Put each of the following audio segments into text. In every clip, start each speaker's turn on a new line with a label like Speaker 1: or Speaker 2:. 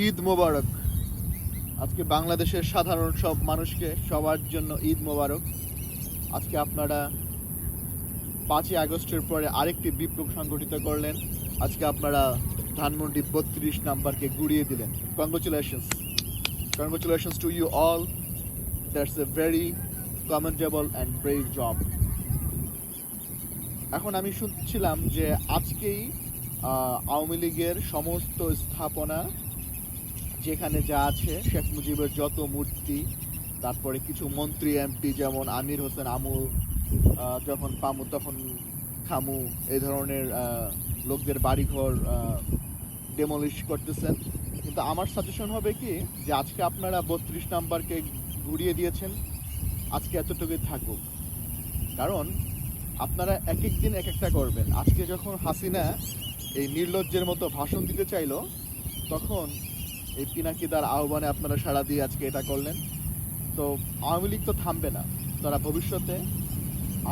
Speaker 1: ঈদ মোবারক। আজকে বাংলাদেশের সাধারণ সব মানুষকে সবার জন্য ঈদ মোবারক। আজকে আপনারা পাঁচই আগস্টের পরে আরেকটি বিপ্লব সংগঠিত করলেন। আজকে আপনারা ধানমন্ডি বত্রিশ নাম্বারকে গুড়িয়ে দিলেন। Congratulations congratulations to you all that's a very commendable and brave job এখন আমি শুনছিলাম যে আজকেই আওয়ামী লীগের সমস্ত স্থাপনা যেখানে যা আছে, শেখ মুজিবের যত মূর্তি, তারপরে কিছু মন্ত্রী, এমপি যেমন আমির হোসেন, আমু যখন পামু, তখন খামু এই ধরনের লোকদের বাড়িঘর ডেমলিশ করতেছেন। কিন্তু আমার সাজেশন হবে কি, যে আজকে আপনারা বত্রিশ নাম্বারকে ঘুরিয়ে দিয়েছেন, আজকে এতটুকুই থাকুক। কারণ আপনারা এক এক দিন এক একটা করবেন। আজকে যখন হাসিনা এই নির্লজ্জের মতো ভাষণ দিতে চাইলো, তখন এই পিনাকিদার আহ্বানে আপনারা সাড়া দিয়ে আজকে এটা করলেন। তো আওয়ামী লীগ তো থামবে না। তারা ভবিষ্যতে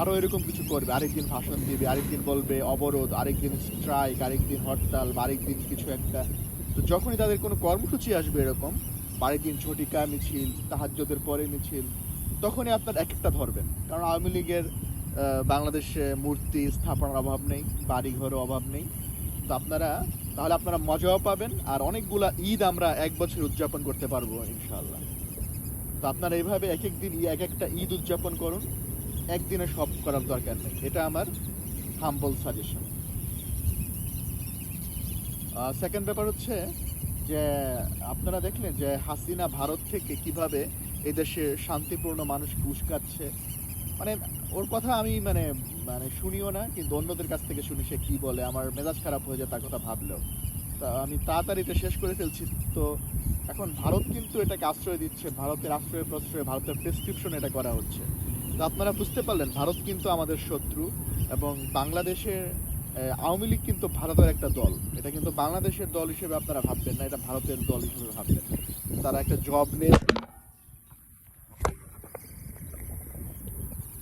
Speaker 1: আরও এরকম কিছু করবে। আরেকদিন ভাষণ দিবে, আরেকদিন বলবে অবরোধ, আরেকদিন স্ট্রাইক আরেকদিন হরতাল বা আরেকদিন কিছু একটা। তো যখনই তাদের কোনো কর্মসূচি আসবে এরকম, আরেকদিন ঝটিকা মিছিল তাহাজ্যদের পরে মিছিল, তখনই আপনার এক একটা ধরবেন। কারণ আওয়ামী লীগের বাংলাদেশে মূর্তি স্থাপনার অভাব নেই বাড়িঘরের অভাব নেই। তো আপনারা তাহলে আপনারা মজাও পাবেন আর অনেকগুলা ঈদ আমরা এক বছর উদযাপন করতে পারব, ইনশাআল্লাহ। তো আপনারা এইভাবে এক এক দিন এক একটা ঈদ উদযাপন করুন। একদিনে সব করার দরকার নেই। এটা আমার হাম্বল সাজেশন সেকেন্ড ব্যাপার হচ্ছে যে, আপনারা দেখলেন যে হাসিনা ভারত থেকে কীভাবে এদেশে শান্তিপূর্ণ মানুষকে উস্কাচ্ছে মানে ওর কথা আমি মানে মানে শুনিও না, কিন্তু অন্যদের কাছ থেকে শুনি সে কী বলে, আমার মেজাজ খারাপ হয়ে যায় তার কথা ভাবলেও। তা আমি তাড়াতাড়িতে শেষ করে ফেলছি। তো এখন ভারত কিন্তু এটাকে আশ্রয় দিচ্ছে, ভারতের আশ্রয় প্রশ্রয়, ভারতের প্রেসক্রিপশন এটা করা হচ্ছে। তো আপনারা বুঝতে পারলেন, ভারত কিন্তু আমাদের শত্রু এবং বাংলাদেশের আওয়ামী লীগ কিন্তু ভারতের একটা দল। এটা কিন্তু বাংলাদেশের দল হিসেবে আপনারা ভাববেন না, এটা ভারতের দল হিসেবে ভাববেন। তারা একটা জব নিয়ে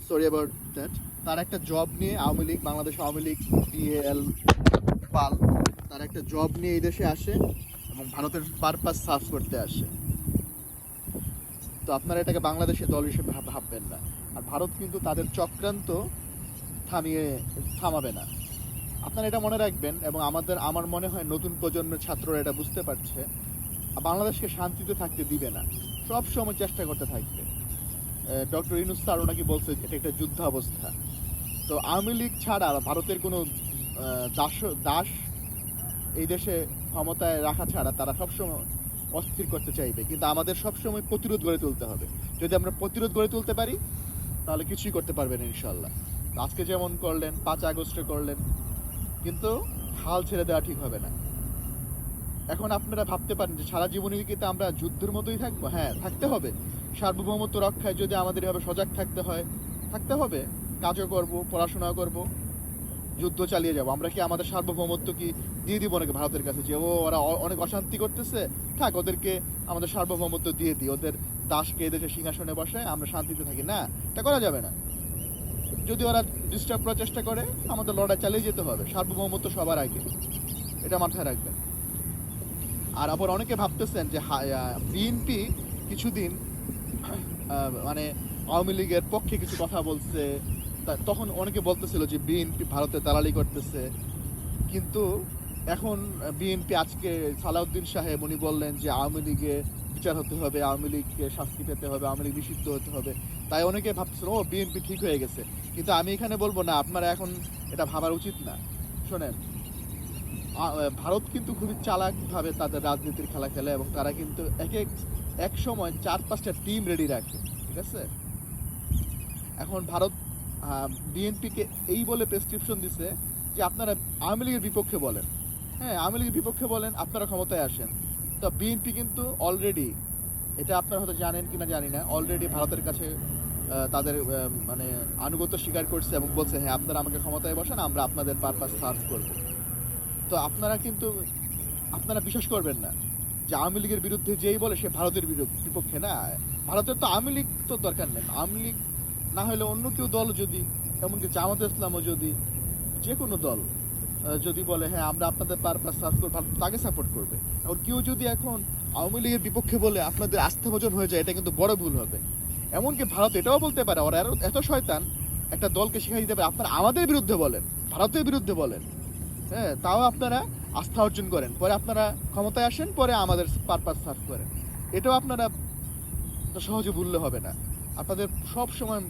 Speaker 1: সরি অ্যাবাউট দ্যাট তার একটা জব নিয়ে আওয়ামী লীগ, বাংলাদেশ আওয়ামী লীগ পাল, তার একটা জব নিয়ে এই দেশে আসে এবং ভারতের পারপাস সার্ভ করতে আসে। তো আপনারা এটাকে দল হিসেবে ভাববেন না। আর ভারত কিন্তু তাদের চক্রান্ত থামিয়ে, থামাবে না। আপনারা এটা মনে রাখবেন এবং আমাদের, আমার মনে হয় নতুন প্রজন্মের ছাত্ররা এটা বুঝতে পারছে। বাংলাদেশকে শান্তিতে থাকতে দিবে না। সব সময় চেষ্টা করতে থাকবে। ডক্টর ইনুস স্যারও নাকি বলছে এটা একটা যুদ্ধাবস্থা। তো আওয়ামী লীগ ছাড়া ভারতের কোনো দাস দাস এই দেশে ক্ষমতায় রাখা ছাড়া তারা সবসময় অস্থির করতে চাইবে। কিন্তু আমাদের সবসময় প্রতিরোধ গড়ে তুলতে হবে। যদি আমরা প্রতিরোধ গড়ে তুলতে পারি, তাহলে কিছুই করতে পারবেন ইনশাল্লাহ আজকে যেমন করলেন, পাঁচ আগস্টে করলেন, কিন্তু হাল ছেড়ে দেওয়া ঠিক হবে না। এখন আপনারা ভাবতে পারেন যে সারা জীবনই কিন্তু আমরা যুদ্ধের মতোই থাকব? হ্যাঁ থাকতে হবে। সার্বভৌমত্ব রক্ষায় যদি আমাদের এভাবে সজাগ থাকতে হয়, থাকতে হবে। কাজও করব, পড়াশোনাও করব, যুদ্ধ চালিয়ে যাব। আমরা কি আমাদের সার্বভৌমত্ব কি দিয়ে দিব নাকি ভারতের কাছে? যে, ও, ওরা অনেক অশান্তি করতেছে। থাক, ওদেরকে আমাদের সার্বভৌমত্ব দিয়ে দিই। ওদের দাসকে এদেশে সিংহাসনে বসায় আমরা শান্তিতে থাকি। না, এটা করা যাবে না। যদি ওরা ডিস্টার্ব করার চেষ্টা করে, আমাদের লড়াই চালিয়ে যেতে হবে। সার্বভৌমত্ব সবার আগে। এটা মাথায় রাখবেন। আর আবার অনেকে ভাবতেছেন যে বিএনপি কিছুদিন মানে আওয়ামী লীগের পক্ষে কিছু কথা বলছে। তখন অনেকে বলতেছিল যে বিএনপি ভারতে দালালি করতেছে। কিন্তু এখন বিএনপি আজকে সালাউদ্দিন সাহেব, উনি বললেন যে আওয়ামী লীগে বিচার হতে হবে, আওয়ামী লীগকে শাস্তি পেতে হবে, আওয়ামী লীগ নিষিদ্ধ হতে হবে। তাই অনেকে ভাবতেছিল, ও, বিএনপি ঠিক হয়ে গেছে। কিন্তু আমি এখানে বলব না, আপনারা এখন এটা ভাবার উচিত না। শোনেন ভারত কিন্তু খুবই চালাকভাবে তাদের রাজনীতির খেলা খেলে এবং তারা কিন্তু এক এক এক সময় চার পাঁচটা টিম রেডি রাখে, ঠিক আছে? এখন ভারত বিএনপিকে এই বলে প্রেসক্রিপশন দিছে যে আপনারা আওয়ামী লীগের বিপক্ষে বলেন। হ্যাঁ আওয়ামী লীগের বিপক্ষে বলেন, আপনারা ক্ষমতায় আসেন। তো বিএনপি কিন্তু অলরেডি এটা আপনারা হয়তো জানেন কিনা জানি না অলরেডি ভারতের কাছে তাদের মানে আনুগত্য স্বীকার করছে এবং বলছে হ্যাঁ আপনারা আমাকে ক্ষমতায় বসান, আমরা আপনাদের পারপাস সার্ভ করব। তো আপনারা কিন্তু, আপনারা বিশ্বাস করবেন না। যে আওয়ামী লীগের বিরুদ্ধে যেই বলে সে ভারতের বিরুদ্ধে বিপক্ষে না। ভারতের তো আওয়ামী লীগ তো দরকার নেই। আওয়ামী লীগ না হলে অন্য কেউ দল যদি, এমনকি জামাত ইসলামও যদি, যে কোনো দল যদি বলে হ্যাঁ আমরা আপনাদের পারপাস সার্ভ করব, ভারত তাকে সাপোর্ট করবে। আর কেউ যদি এখন আওয়ামী লীগের বিপক্ষে বলে আপনাদের আস্থাভাজন হয়ে যায়, এটা কিন্তু বড় ভুল হবে। এমনকি ভারত এটাও বলতে পারে, ওরা এত শয়তান, একটা দলকে শিখাই দিতে পারে। আপনারা আমাদের বিরুদ্ধে বলেন, ভারতের বিরুদ্ধে বলেন। হ্যাঁ তাও আপনারা আস্থা অর্জন করেন। পরে আপনারা ক্ষমতায় আসেন, পরে আমাদের পারপাস সার্ভ করেন। এটাও আপনারা সহজে ভুললে হবে না। আপনাদের সব সময়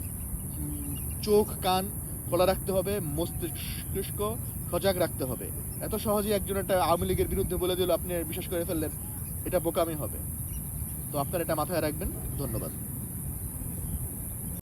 Speaker 1: চোখ, কান খোলা রাখতে হবে, মস্তিষ্ক সজাগ রাখতে হবে। এত সহজে একজন একটা আওয়ামী লীগের বিরুদ্ধে বলে দিল, আপনি বিশ্বাস করে ফেললেন, এটা বোকামি হবে। তো আপনারা এটা মাথায় রাখবেন। ধন্যবাদ।